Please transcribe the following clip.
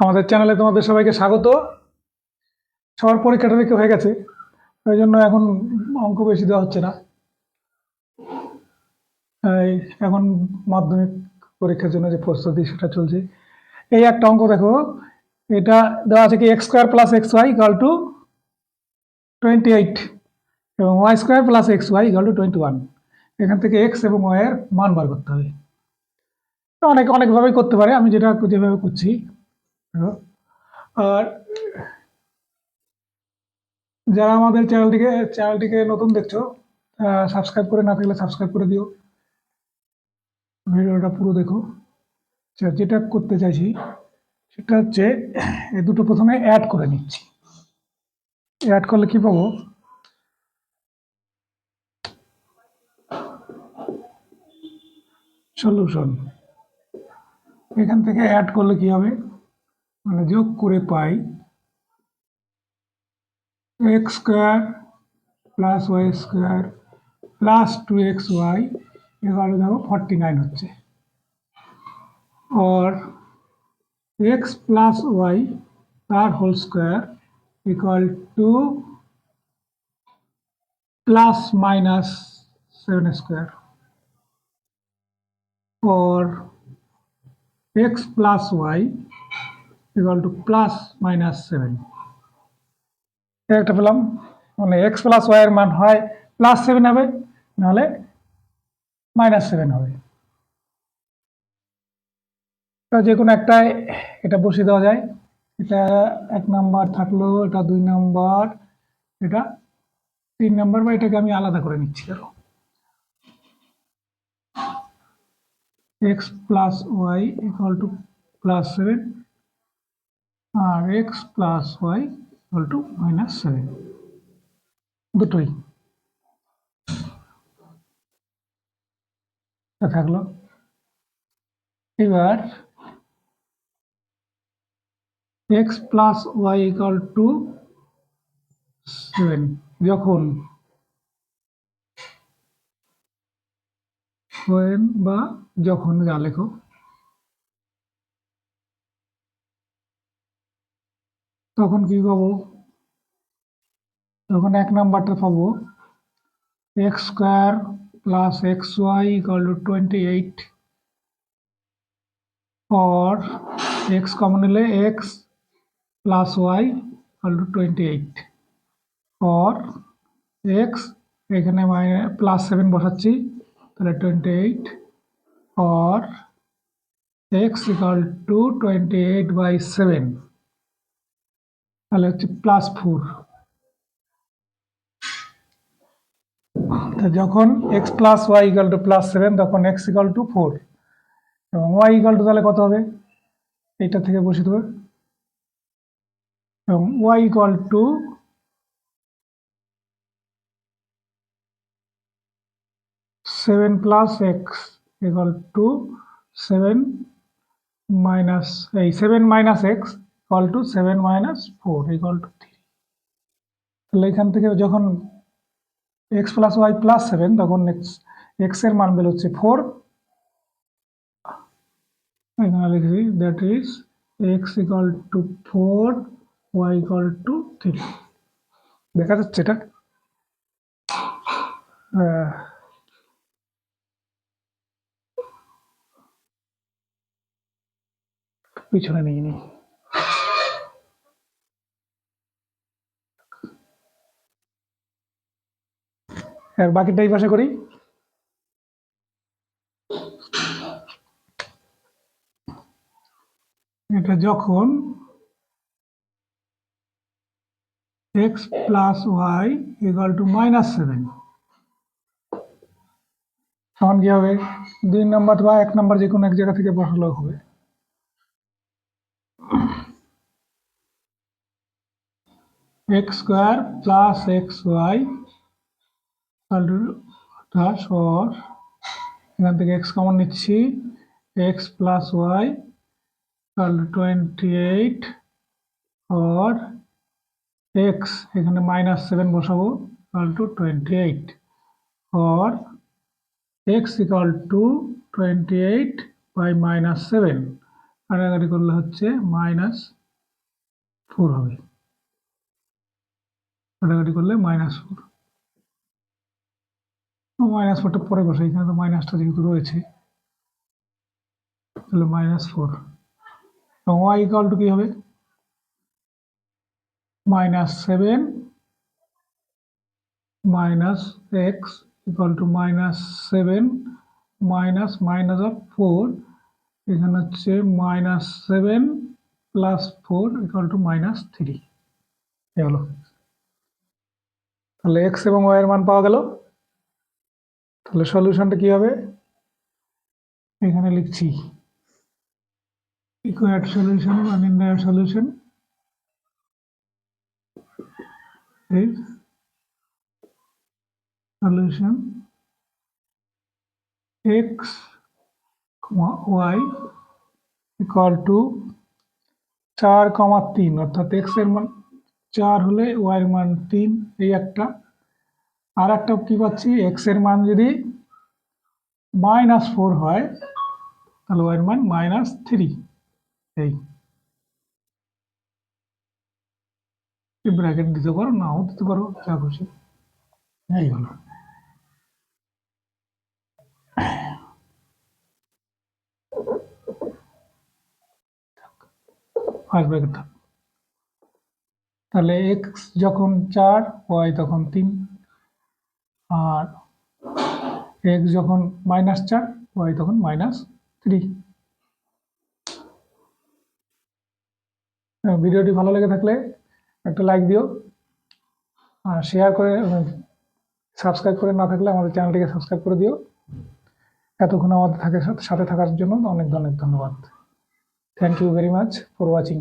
আমাদের চ্যানেলে তোমাদের সবাইকে স্বাগত। সবার পরীক্ষাটা দেখে হয়ে গেছে, ওই জন্য এখন অঙ্ক বেশি দেওয়া হচ্ছে না। এখন মাধ্যমিক পরীক্ষার জন্য যে প্রস্তুতি সেটা চলছে। এই একটা অঙ্ক দেখো, এটা দেওয়া আছে কি x square plus x y equal to twenty eight এবং y square plus x y equal to twenty one এখান থেকে এক্স এবং ওয়াই এর মান বার করতে হবে। অনেক, অনেকভাবেই করতে পারে, আমি যেটা যেভাবে করছি। আর যারা আমাদের চ্যানেলটিকে চ্যানেলটিকে নতুন দেখছ সাবস্ক্রাইব করে না থাকলে সাবস্ক্রাইব করে দিও। ভিডিওটা পুরো দেখো। আচ্ছা, যেটা করতে চাইছি সেটা হচ্ছে এই দুটো প্রথমে অ্যাড করে নিচ্ছি। অ্যাড করলে কি পাবো? সলিউশন এখান থেকে অ্যাড করলে কি হবে? মানে যোগ করে পাই X square plus Y square plus two X Y এবারে দেখো ফর্টি নাইন হচ্ছে और एक्स प्लस वाई तार whole square equal to plus minus seven square और x plus Y equal to plus minus seven একটা পেলাম। মানে এক্স প্লাস ওয়াইয়ের মান হয় প্লাস সেভেন হবে, নাহলে মাইনাস সেভেন হবে। তো যে কোনো একটাই এটা বসিয়ে দেওয়া যায়। এটা এক নাম্বার থাকল, এটা দুই নাম্বার, এটা তিন নাম্বার, বা এটাকে আমি আলাদা করে নিচ্ছি আরও x plus y equal to plus seven R x plus y equal to minus seven দুটোই থাকল। এবার x plus y equal to seven যখন বা যখন যা লেখো। তখন কি পাবো তখন এক নাম্বারটা পাবো X square plus X Y equal to twenty eight और x কমন নিলে x plus Y equal to twenty eight और x এখানে মাইনে প্লাস সেভেন বসাচ্ছি তাহলে টোয়েন্টি এইট और x equal to twenty eight by seven তাহলে হচ্ছে প্লাস ফোর যখন x plus y equal to plus seven তখন এক্স ইকাল টু ফোর এবং ওয়াই ইকাল টু তাহলে কত হবে? এইটা থেকে বসে দেবে। এবং y equal to seven plus x equal to seven minus এই seven minus x equal to seven minus four equal to three তাহলে এখান থেকে যখন x plus y plus seven তখন এক্স এক্সের মান বেরোচ্ছে ফোর এখানে লিখি that is x equal to four y equal to three দেখা যাচ্ছে এটা? পিছনে নিয়ে নি আর বাকিটা এই পাশে করি। এটা যখন x plus y equal to minus seven তখন কি হবে? দুই নম্বর বা এক নম্বর যে কোনো এক জায়গা থেকে বসালেও হবে। X square plus x y Das or এখান থেকে এক্স কমন নিচ্ছি। এক্স প্লাস ওয়াই তাহলে টোয়েন্টি এইট অর এক্স এখানে মাইনাস সেভেন বসাবো equal to twenty eight or x equal to twenty eight by minus seven কাটাকাটি করলে হচ্ছে মাইনাস ফোর হবে। কাটাকাটি করলে মাইনাস ফোর মাইনাস ফোরটা পরে বসে এখানে তো মাইনাসটা যেহেতু রয়েছে, তাহলে মাইনাস ফোর এবং ওয়াই ইকাল টু কী হবে? Minus seven minus x equal to minus seven minus minus of four এখানে হচ্ছে minus seven plus four equal to minus three হলো। তাহলে এক্স এবং ওয়াই এর মান পাওয়া গেল। তাহলে সলিউশনটা কি হবে? এখানে লিখছি equal solution অনিন্দায় solution solution x y equal to চার কমা তিন, অর্থাৎ এক্সের মান, চার হলে ওয়াই এর মান তিন, এই একটা। আর একটা কি পাচ্ছি? এক্সের মান যদি মাইনাস ফোর হয়, তাহলে ওয়াই এর মান মাইনাস থ্রি এই ব্র্যাকেট দিতে পারো, নাও দিতে পারো, যা খুশি। এই হলো। ফার্স্ট তাহলে এক্স যখন চার ওয়াই তখন তিন। আর এক্স যখন মাইনাস চার ওয়াই তখন মাইনাস থ্রি ভিডিওটি ভালো লেগে থাকলে একটা লাইক দিও আর শেয়ার করে সাবস্ক্রাইব করে না থাকলে আমাদের চ্যানেলটিকে সাবস্ক্রাইব করে দিও। এতক্ষণ আমাদের থাকে সাথে থাকার জন্য অনেক অনেক ধন্যবাদ। Thank you very much for watching